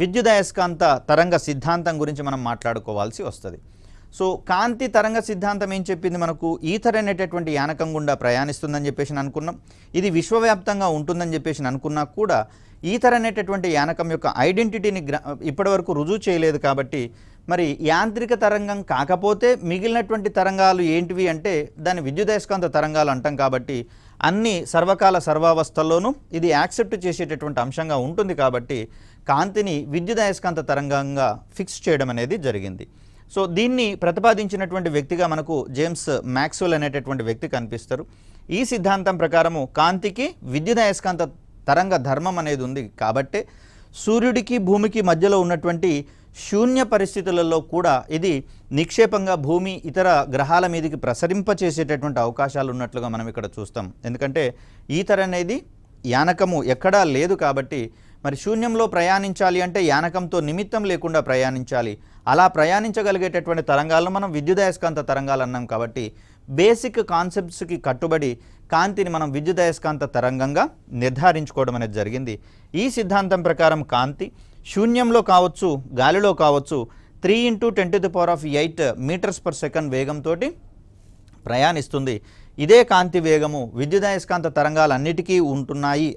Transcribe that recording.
విద్యుదయస్కాంత తరంగ సిద్ధాంతం గురించి మనం మాట్లాడుకోవాల్సి వస్తుంది. సో కాంతి తరంగ సిద్ధాంతం ఏం చెప్పింది మనకు? ఈథర్ అనేటటువంటి యానకం గుండా ప్రయాణిస్తుందని చెప్పేసి అనుకున్నాం. ఇది విశ్వవ్యాప్తంగా ఉంటుందని చెప్పేసి అనుకున్నా కూడా ఈథర్ అనేటటువంటి యానకం యొక్క ఐడెంటిటీని గ్ర ఇప్పటివరకు రుజువు చేయలేదు కాబట్టి మరి యాంత్రిక తరంగం కాకపోతే మిగిలినటువంటి తరంగాలు ఏంటివి అంటే దాన్ని విద్యుదయస్కాంత తరంగాలు అంటాం కాబట్టి అన్ని సర్వకాల సర్వావస్థల్లోనూ ఇది యాక్సెప్ట్ చేసేటటువంటి అంశంగా ఉంటుంది కాబట్టి కాంతిని విద్యుదయస్కాంత తరంగంగా ఫిక్స్ చేయడం అనేది జరిగింది. సో దీన్ని ప్రతిపాదించినటువంటి వ్యక్తిగా మనకు జేమ్స్ మ్యాక్స్వెల్ అనేటటువంటి వ్యక్తి కనిపిస్తారు. ఈ సిద్ధాంతం ప్రకారము కాంతికి విద్యుదయస్కాంత తరంగ ధర్మం అనేది ఉంది కాబట్టే సూర్యుడికి భూమికి మధ్యలో ఉన్నటువంటి శూన్య పరిస్థితులలో కూడా ఇది నిక్షేపంగా భూమి ఇతర గ్రహాల మీదకి ప్రసరింపచేసేటటువంటి అవకాశాలు ఉన్నట్లుగా మనం ఇక్కడ చూస్తాం. ఎందుకంటే ఈతర అనేది యానకము ఎక్కడా లేదు కాబట్టి మరి శూన్యంలో ప్రయాణించాలి అంటే యానకంతో నిమిత్తం లేకుండా ప్రయాణించాలి. అలా ప్రయాణించగలిగేటటువంటి తరంగాలను మనం విద్యుదయస్కాంత తరంగాలు అన్నాం కాబట్టి బేసిక్ కాన్సెప్ట్స్కి కట్టుబడి కాంతిని మనం విద్యుదయస్కాంత తరంగంగా నిర్ధారించుకోవడం అనేది జరిగింది. ఈ సిద్ధాంతం ప్రకారం కాంతి శూన్యంలో కావచ్చు గాలిలో కావచ్చు three into ten to the power of eight metres per second వేగంతో ప్రయాణిస్తుంది. ఇదే కాంతి వేగము విద్యుదయస్కాంత తరంగాలన్నిటికీ ఉంటున్నాయి